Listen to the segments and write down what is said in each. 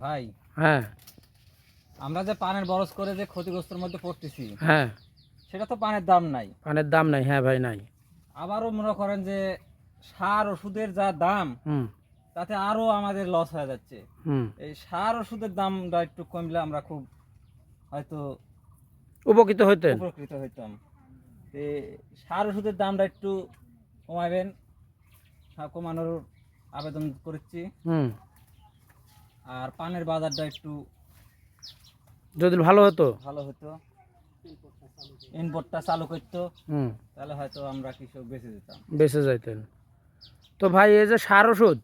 ভাই হ্যাঁ। আমরা যে পানের বরস করে যে ক্ষতিগ্রস্তর মধ্যে পড়তেছি হ্যাঁ। সেটা তো পানের দাম নাই। পানের দাম নাই হ্যাঁ ভাই নাই। আবারও মনে করেন যে সার ওষুধের যা দাম হুম। তাতে আরও আমাদের লস হয়ে যাচ্ছে। হুম। এই সার ওষুধের দামটা একটু কমলে আমরা খুব হয়তো উপকৃত হইতেন। উপকৃত হইতাম। সার ওষুধের দামটা একটু কমাবেন। কমানোর আবেদন করেছি। হুম। আর পানের বাজারটা একটু যদি ভালো হতো? ভালো হতো। ইনপোর্টটা চালু করতো তাহলে হয়তো আমরা কৃষক বেঁচে যেতাম। বেঁচে যাইতেন। তো ভাই এই যে সার ওষুধ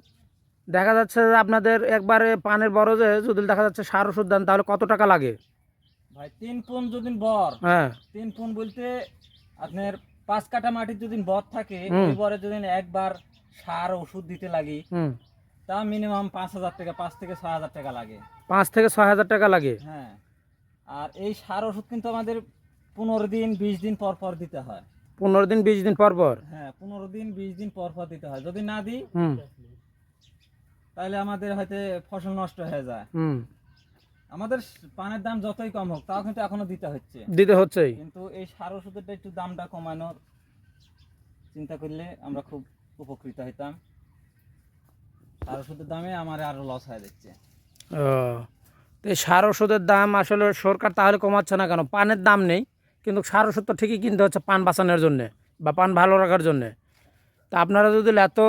দেখা যাচ্ছে যে আপনাদের একবারে পানের বরজে যদি দেখা যাচ্ছে সার ওষুধ দেন তাহলে কত টাকা লাগে? ভাই তিন পুন যদি বর হ্যাঁ। তিন পুন বলতে আপনার পাঁচ কাঠা মাটির যদি বর থাকে। ওই বরে যদি একবার সার ওষুধ দিতে লাগি তা মিনিমাম পাঁচ হাজার টাকা পাঁচ থেকে ছয় হাজার টাকা লাগে। পাঁচ থেকে ছয় হাজার টাকা লাগে? হ্যাঁ। আর এই সার ওষুধ কিন্তু আমাদের পনেরো দিন বিশ দিন পর পর দিতে হয়। পনেরো দিন বিশ দিন পর পর? হ্যাঁ পনেরো দিন বিশ দিন পর পর দিতে হয়। যদি না দিই তাহলে আমাদের হয়তো ফসল নষ্ট হয়ে যায়। হুম। আমাদের পানের দাম যতই কম হোক তাও কিন্তু এখনও দিতে হচ্ছে। দিতে হচ্ছেই। কিন্তু এই সার ওষুধেরটা একটু দামটা কমানোর চিন্তা করলে আমরা খুব উপকৃত হইতাম। সার ওষুধের দামে আমার আরও লস হয়ে যাচ্ছে। ও তো এই সার ওষুধের দাম আসলে সরকার তাহলে কমাচ্ছে না কেন? পানের দাম নেই কিন্তু সার ওষুধ তো ঠিকই কিনতে হচ্ছে পান বাঁচানোর জন্যে বা পান ভালো রাখার জন্যে। তা আপনারা যদি এত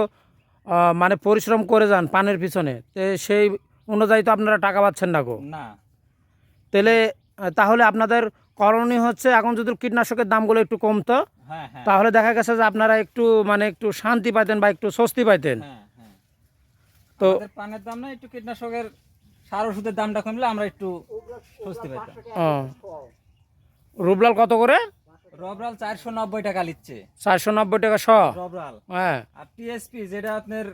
মানে পরিশ্রম করে যান পানের পিছনে তো সেই অনুযায়ী তো আপনারা টাকা পাচ্ছেন না গো। না। তাহলে তাহলে আপনাদের করণীয় হচ্ছে এখন যদি কীটনাশকের দামগুলো একটু কমতো হ্যাঁ হ্যাঁ। তাহলে দেখা গেছে যে আপনারা একটু মানে একটু শান্তি পাইতেন বা একটু স্বস্তি পাইতেন। হ্যাঁ। তো পানের দাম না একটু কীটনাশকের সার ওষুধের দামটা কমলে আমরা একটু স্বস্তি পেতাম। রুবলাল কত করে? রবরাল চারশো নব্বই টাকা নিচ্ছে চারশো নব্বই টাকা শ। রবরাল। হ্যাঁ। আর টিএসপি যেটা আপনার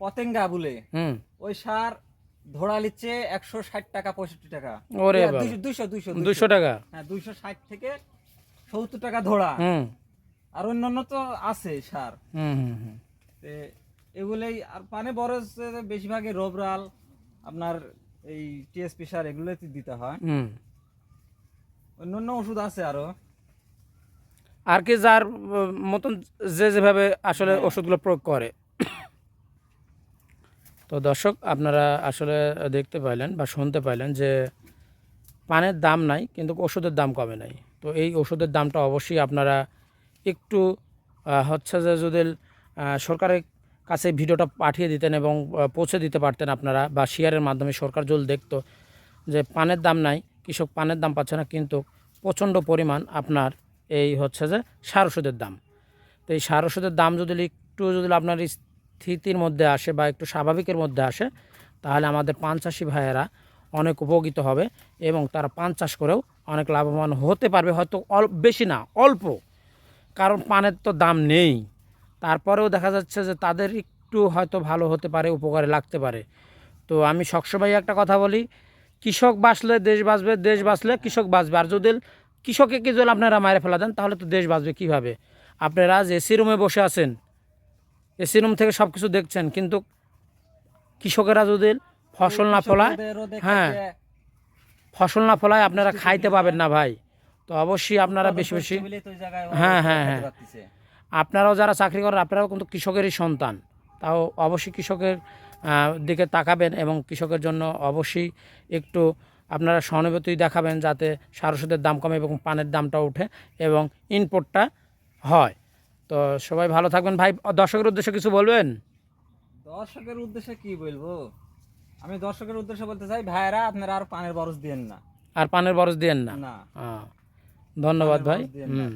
পতেঙ্গা। বলে হুম। ওই সার ধরা নিচ্ছে একশো ষাট টাকা পঁয়ষট্টি টাকা। ওরে বাবা। দুইশো দুইশো দুইশো দুশো টাকা? হ্যাঁ দুইশো ষাট থেকে সত্তর টাকা ধরা। আর অন্যান্য তো আছে সার। হুম হুম হুম। তে এগুলোই আর পানে বড় বেশিরভাগই রোবরাল আপনার এই টিএসপি সার এগুলোই দিতে হয়। হুম। অন্যান্য ওষুধ আছে আরও। আর কি যার মতন যে যেভাবে আসলে ওষুধগুলো প্রয়োগ করে। তো দর্শক আপনারা আসলে দেখতে পাইলেন বা শুনতে পাইলেন যে পানের দাম নাই কিন্তু ওষুধের দাম কমে নাই। তো এই ওষুধের দামটা অবশ্যই আপনারা একটু হচ্ছে যে যদি সরকারের কাছে ভিডিওটা পাঠিয়ে দিতেন এবং পৌঁছে দিতে পারতেন আপনারা বা শেয়ারের মাধ্যমে সরকার যদি দেখতো যে পানের দাম নাই, কৃষক পানের দাম পাচ্ছে না, কিন্তু প্রচণ্ড পরিমাণ আপনার এই হচ্ছে যে সার ওষুধের দাম। তো এই সার ওষুধের দাম যদি একটু যদি আপনার স্থিতির মধ্যে আসে বা একটু স্বাভাবিকের মধ্যে আসে, তাহলে আমাদের পান চাষি ভাইয়েরা অনেক উপকৃত হবে এবং তারা পান চাষ করেও অনেক লাভবান হতে পারবে, হয়তো অল্প বেশি না, অল্প। কারণ পানের তো দাম নেই। তারপরেও দেখা যাচ্ছে যে তাদের একটু হয়তো ভালো হতে পারে উপকারে লাগতে পারে তো আমি সবসময় একটা কথা বলি কৃষক বাঁচলে দেশ বাঁচবে দেশ বাঁচলে কৃষক বাঁচবে আর যদি কৃষককে কি যদি আপনারা মারে ফেলা দেন তাহলে তো দেশ বাঁচবে কীভাবে আপনারা আজ এসি রুমে বসে আছেন এসি রুম থেকে সব কিছু দেখছেন কিন্তু কৃষকেরা যদি ফসল না ফলায় হ্যাঁ। ফসল না ফলায় আপনারা খাইতে পাবেন না ভাই তো অবশ্যই আপনারা বেশি বেশি হ্যাঁ, হ্যাঁ, হ্যাঁ। আপনারাও যারা চাকরি করেন আপনারাও কিন্তু কৃষকেরই সন্তান। তাও অবশ্যই কৃষকের দিকে তাকাবেন এবং কৃষকের জন্য অবশ্যই একটু আপনারা সহানুভূতি দেখাবেন যাতে সার ওষুধের দাম কমে এবং পানের দামটা ওঠে এবং ইনপুটটা হয়। তো সবাই ভালো থাকবেন। ভাই দর্শকের উদ্দেশ্যে কিছু বলবেন? দর্শকের উদ্দেশ্যে কি বলব? আমি দর্শকের উদ্দেশ্যে বলতে চাই ভাইরা আপনারা আর পানের বরস দিয়েন না। আর পানের বরস দিয়েন না? না। ধন্যবাদ ভাই। হুম।